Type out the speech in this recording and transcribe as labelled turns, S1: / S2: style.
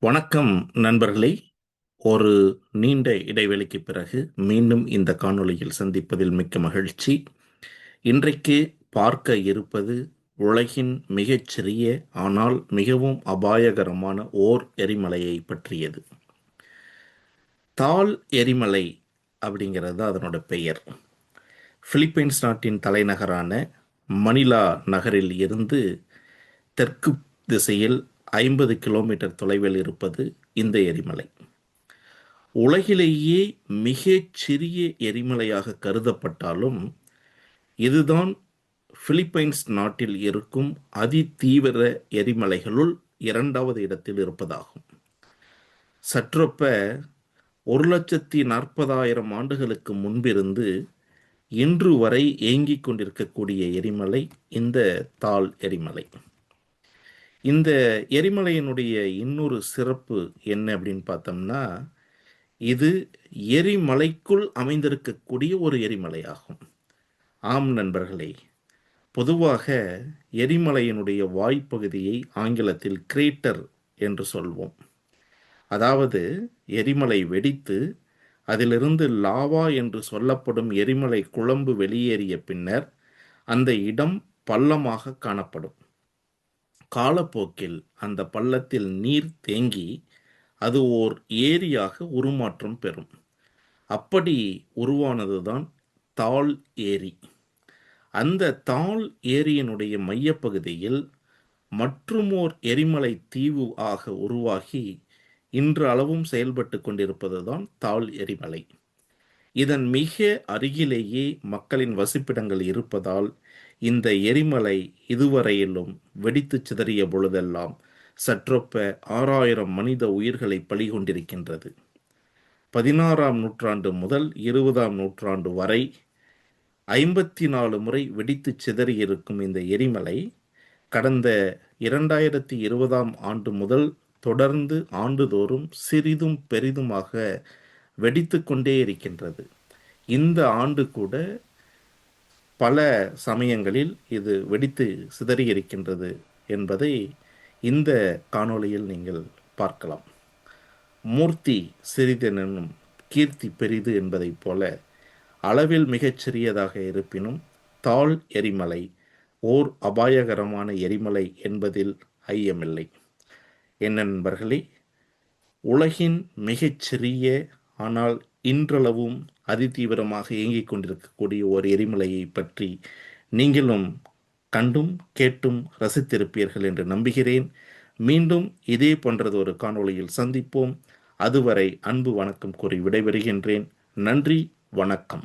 S1: வணக்கம் நண்பர்களே. ஒரு நீண்ட இடைவெளிக்கு பிறகு மீண்டும் இந்த காணொளியில் சந்திப்பதில் மிக்க மகிழ்ச்சி. இன்றைக்கு பார்க்க இருப்பது உலகின் மிகச்சிறிய ஆனால் மிகவும் அபாயகரமான ஓர் எரிமலையை பற்றியது. தால் எரிமலை அப்படிங்கிறது அதனோட பெயர். பிலிப்பைன்ஸ் நாட்டின் தலைநகரான மணிலா நகரில் இருந்து தெற்கு திசையில் ஐம்பது கிலோமீட்டர் தொலைவில் இருப்பது இந்த எரிமலை. உலகிலேயே மிக சிறிய எரிமலையாக கருதப்பட்டாலும் இதுதான் பிலிப்பைன்ஸ் நாட்டில் இருக்கும் அதிதீவிர எரிமலைகளுள் இரண்டாவது இடத்தில் இருப்பதாகும். சற்றொப்ப ஒரு லட்சத்தி நாற்பதாயிரம் ஆண்டுகளுக்கு முன்பிருந்து இன்று வரை ஏங்கிக் கொண்டிருக்கக்கூடிய எரிமலை இந்த தால் எரிமலை. இந்த எரிமலையினுடைய இன்னொரு சிறப்பு என்ன அப்படின்னு பார்த்தோம்னா இது எரிமலைக்குள் அமைந்திருக்கக்கூடிய ஒரு எரிமலையாகும். ஆம் நண்பர்களே பொதுவாக எரிமலையினுடைய வாய்ப்பகுதியை ஆங்கிலத்தில் கிரேட்டர் என்று சொல்வோம். அதாவது எரிமலை வெடித்து அதிலிருந்து லாவா என்று சொல்லப்படும் எரிமலை குழம்பு வெளியேறிய பின்னர் அந்த இடம் பள்ளமாக காணப்படும். காலப்போக்கில் அந்த பள்ளத்தில் நீர் தேங்கி அது ஓர் ஏரியாக உருமாற்றம் பெறும். அப்படி உருவானதுதான் தாள் ஏரி. அந்த தாள் ஏரியினுடைய மையப்பகுதியில் மற்றுமோர் எரிமலை தீவு ஆக உருவாகி இன்று அளவும் செயல்பட்டு கொண்டிருப்பதுதான் தாள் எரிமலை. இதன் மிக அருகிலேயே மக்களின் வசிப்பிடங்கள் இருப்பதால் இந்த எரிமலை இதுவரையிலும் வெடித்து சிதறிய பொழுதெல்லாம் சற்றொப்ப ஆறாயிரம் மனித உயிர்களை பலிகொண்டிருக்கின்றது. பதினாறாம் நூற்றாண்டு முதல் இருபதாம் நூற்றாண்டு வரை ஐம்பத்தி நாலு முறை வெடித்து சிதறியிருக்கும் இந்த எரிமலை கடந்த இரண்டாயிரத்தி இருபதாம் ஆண்டு முதல் தொடர்ந்து ஆண்டுதோறும் சிறிதும் பெரிதுமாக வெடித்து கொண்டே இருக்கின்றது. இந்த ஆண்டு கூட பல சமயங்களில் இது வெடித்து சிதறியிருக்கின்றது என்பதை இந்த காணொளியில் நீங்கள் பார்க்கலாம். மூர்த்தி சிறிதெனும் கீர்த்தி பெரிது என்பதைப் போல அளவில் மிகச்சிறியதாக இருப்பினும் தாழ் எரிமலை ஓர் அபாயகரமான எரிமலை என்பதில் ஐயமில்லை. என்ன நண்பர்களே உலகின் மிகச்சிறிய ஆனால் இன்றளவும் அதிதீவிரமாக இயங்கிக் கொண்டிருக்கக்கூடிய ஒரு எரிமலையை பற்றி நீங்களும் கண்டும் கேட்டும் ரசித்திருப்பீர்கள் என்று நம்புகிறேன். மீண்டும் இதே போன்றது ஒரு காணொளியில் சந்திப்போம். அதுவரை அன்பு வணக்கம் கூறி விடைபெறுகின்றேன். நன்றி வணக்கம்.